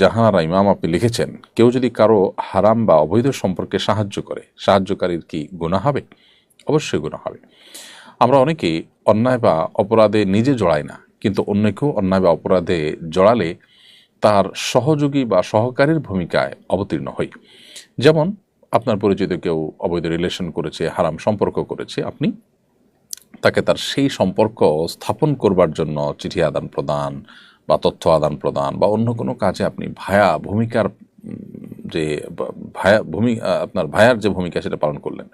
জাহানারা ইমাম আপনি লিখেছেন, কেউ যদি কারও হারাম বা অবৈধ সম্পর্কে সাহায্য করে, সাহায্যকারীর কি গুণা হবে? অবশ্যই গুণা হবে। আমরা অনেকেই অন্যায় বা অপরাধে নিজে জড়াই না, কিন্তু অন্যকেও অন্যায় বা অপরাধে জড়ালে তার সহযোগী বা সহকারীর ভূমিকায় অবতীর্ণ হই। যেমন আপনার পরিচিত কেউ অবৈধ রিলেশন করেছে, হারাম সম্পর্ক করেছে, আপনি তাকে তার সেই সম্পর্ক স্থাপন করবার জন্য চিঠি আদান প্রদান বা তথ্য আদান প্রদান বা অন্য কোনো কাজে আপনি ভায়া ভূমিকার যে ভায়া ভূমি আপনার ভায়ার যে ভূমিকা সেটা পালন করলেন।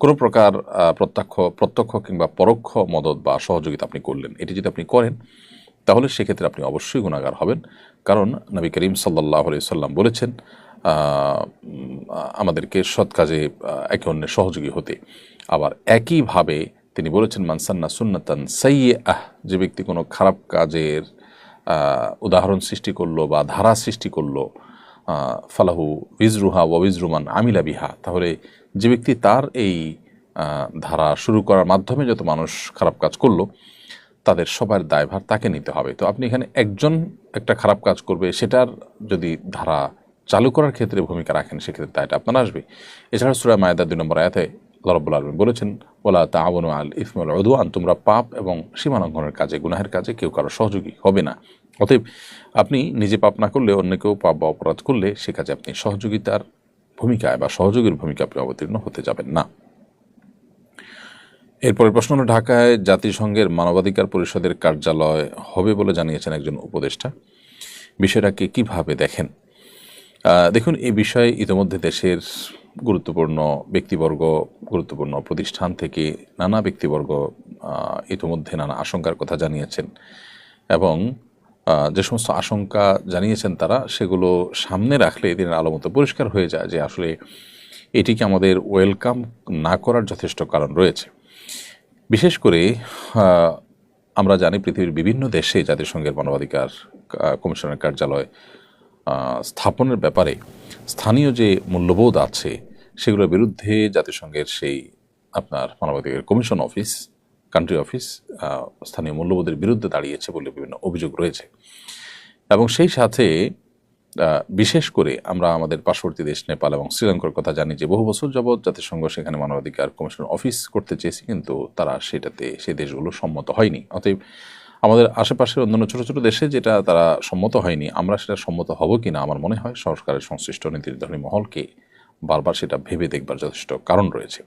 কোনো প্রকার প্রত্যক্ষ প্রত্যক্ষ কিংবা পরোক্ষ মদত বা সহযোগিতা আপনি করলেন। এটি যদি আপনি করেন, তাহলে সেক্ষেত্রে আপনি অবশ্যই গুণাগার হবেন। কারণ নবী করিম সাল্লাহ সাল্লাম বলেছেন আমাদেরকে সৎ কাজে একে অন্যের সহযোগী হতে। আবার একইভাবে তিনি বলেছেন মানসান্না সুন্নাতান সাইয়ে আহ যে ব্যক্তি কোনো খারাপ কাজের উদাহরণ সৃষ্টি করল বা ধারা সৃষ্টি করল ফালাহু উইজরুহা ওয়া উইজরুমান আমিলা বিহা। তাহলে যে ব্যক্তি তার এই ধারা শুরু করার মাধ্যমে যত মানুষ খারাপ কাজ করল, তাদের সবার দায়ভার তাকে নিতে হবে। তো আপনি এখানে একজন একটা খারাপ কাজ করবে, সেটার যদি ধারা চালু করার ক্ষেত্রে ভূমিকা রাখেন, সেক্ষেত্রে দায়টা আপনার আসবে। এছাড়া সুরা মায়াদা দুই নম্বর আয়াতে আল্লাহ রব্বুল আলমী বলেছেন ওলা তাআবনু আল ইসমুল উদওয়ান তোমরা পাপ এবং সীমালঙ্ঘনের কাজে, গুনাহের কাজে কেউ কারও সহযোগী হবে না। অতএব আপনি নিজে পাপ না করলে অন্য কেউ পাপ বা অপরাধ করলে সে কাজে আপনি সহযোগিতার ভূমিকায় বা সহযোগীর ভূমিকা আপনি অবতীর্ণ হতে যাবেন না। এরপরে প্রশ্ন হলো, ঢাকায় জাতিসংঘের মানবাধিকার পরিষদের কার্যালয় হবে বলে জানিয়েছেন একজন উপদেষ্টা। বিষয়টাকে কীভাবে দেখেন? দেখুন এই বিষয়ে ইতিমধ্যে দেশের গুরুত্বপূর্ণ ব্যক্তিবর্গ গুরুত্বপূর্ণ প্রতিষ্ঠান থেকে নানা ব্যক্তিবর্গ ইতিমধ্যে নানা আশঙ্কার কথা জানিয়েছেন এবং যে সমস্ত আশঙ্কা জানিয়েছেন তারা, সেগুলো সামনে রাখলে দিনের আলো মতো পরিষ্কার হয়ে যায় যে আসলে এটিকে আমাদের ওয়েলকাম না করার যথেষ্ট কারণ রয়েছে। বিশেষ করে আমরা জানি পৃথিবীর বিভিন্ন দেশে জাতিসংঘের মানবাধিকার কমিশনের কার্যালয় স্থাপনের ব্যাপারে স্থানীয় যে মূল্যবোধ আছে সেগুলোর বিরুদ্ধে জাতিসংঘের সেই আপনার মানবাধিকার কমিশন অফিস কান্ট্রি অফিস স্থানীয় মূল্যবোধের বিরুদ্ধে দাঁড়িয়েছে বলে বিভিন্ন অভিযোগ রয়েছে। এবং সেই সাথে বিশেষ করে আমরা আমাদের পার্শ্ববর্তী দেশ নেপাল এবং শ্রীলঙ্কার কথা জানি যে বহু বছর যাবৎ জাতিসংঘ সেখানে মানবাধিকার কমিশন অফিস করতে চেয়েছে, কিন্তু তারা সেটাতে সেই দেশগুলো সম্মত হয়নি। অতএব আমাদের আশেপাশের অন্যান্য ছোটো ছোটো দেশে যেটা তারা সম্মত হয়নি, আমরা সেটা সম্মত হব কি না আমার মনে হয় সরকারের সংশ্লিষ্ট নির্ধারণী মহলকে বারবার সেটা ভেবে দেখবার যথেষ্ট কারণ রয়েছে।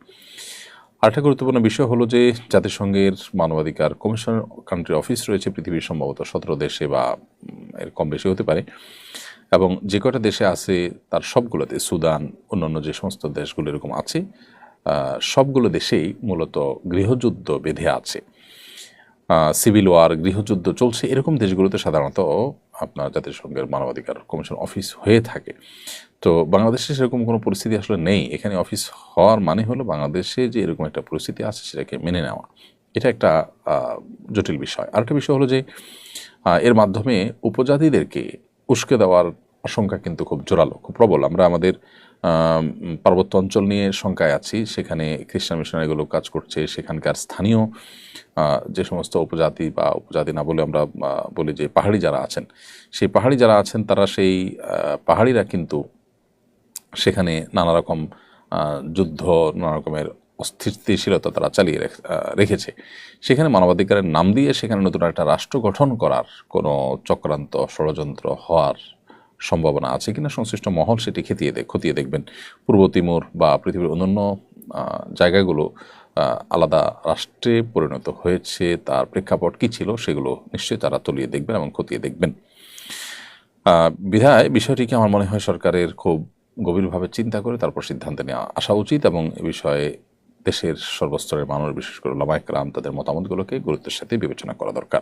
আরেকটা গুরুত্বপূর্ণ বিষয় হলো যে, জাতিসংঘের মানবাধিকার কমিশন কান্ট্রি অফিস রয়েছে, পৃথিবীর সম্ভবত সতেরো দেশে বা এর কম বেশি হতে পারে। এবং যে কটা দেশে আছে, তার সবগুলোতে, সুদান, অন্যান্য যে সমস্ত দেশগুলো এরকম আছে সবগুলো দেশেই মূলত গৃহযুদ্ধ বেঁধে আছে। সিভিল ওয়ার, গৃহযুদ্ধ চলছে। এরকম দেশগুলোতে সাধারণত আপনার জাতিসংঘের মানবাধিকার কমিশন অফিস হয়ে থাকে। তো বাংলাদেশে সেরকম কোনো পরিস্থিতি আসলে নেই। এখানে অফিস হওয়ার মানে হলো বাংলাদেশে যে এরকম একটা পরিস্থিতি আছে সেটাকে মেনে নেওয়া। এটা একটা জটিল বিষয়। আরেকটা বিষয় হলো যে এর মাধ্যমে উপজাতিদেরকে উস্কে দেওয়ার আশঙ্কা কিন্তু খুব জোরালো, খুব প্রবল। আমরা আমাদের পার্বত্য অঞ্চল নিয়ে শঙ্কায় আছি। সেখানে খ্রিস্টান মিশনারিগুলো কাজ করছে। সেখানকার স্থানীয় যে সমস্ত উপজাতি বা উপজাতি না বলে আমরা বলি যে পাহাড়ি যারা আছেন, সেই পাহাড়ি যারা আছেন তারা সেই পাহাড়িরা কিন্তু সেখানে নানা রকম যুদ্ধ, নানা রকমের অস্থিতিশীলতা তারা চালিয়ে রেখ- রেখেছে। সেখানে মানবাধিকারের নাম দিয়ে সেখানে নতুন একটা রাষ্ট্র গঠন করার কোনো চক্রান্ত ষড়যন্ত্র হওয়ার সম্ভাবনা আছে কিনা? সংশ্লিষ্ট মহল সেটি খেতিয়ে দেখ খতিয়ে দেখবেন। পূর্ব তিমুর বা পৃথিবীর অন্যান্য জায়গাগুলো আলাদা রাষ্ট্রে পরিণত হয়েছে, তার প্রেক্ষাপট কী ছিল সেগুলো নিশ্চয়ই তারা তলিয়ে দেখবেন এবং খতিয়ে দেখবেন। বিধায় বিষয়টিকে আমার মনে হয় সরকারের খুব গভীরভাবে চিন্তা করে তারপর সিদ্ধান্ত নেওয়া আসা উচিত এবং এ বিষয়ে দেশের সর্বস্তরের মানুষ, বিশেষ করে লামায়করাম তাদের মতামতগুলোকে গুরুত্বের সাথে বিবেচনা করা দরকার।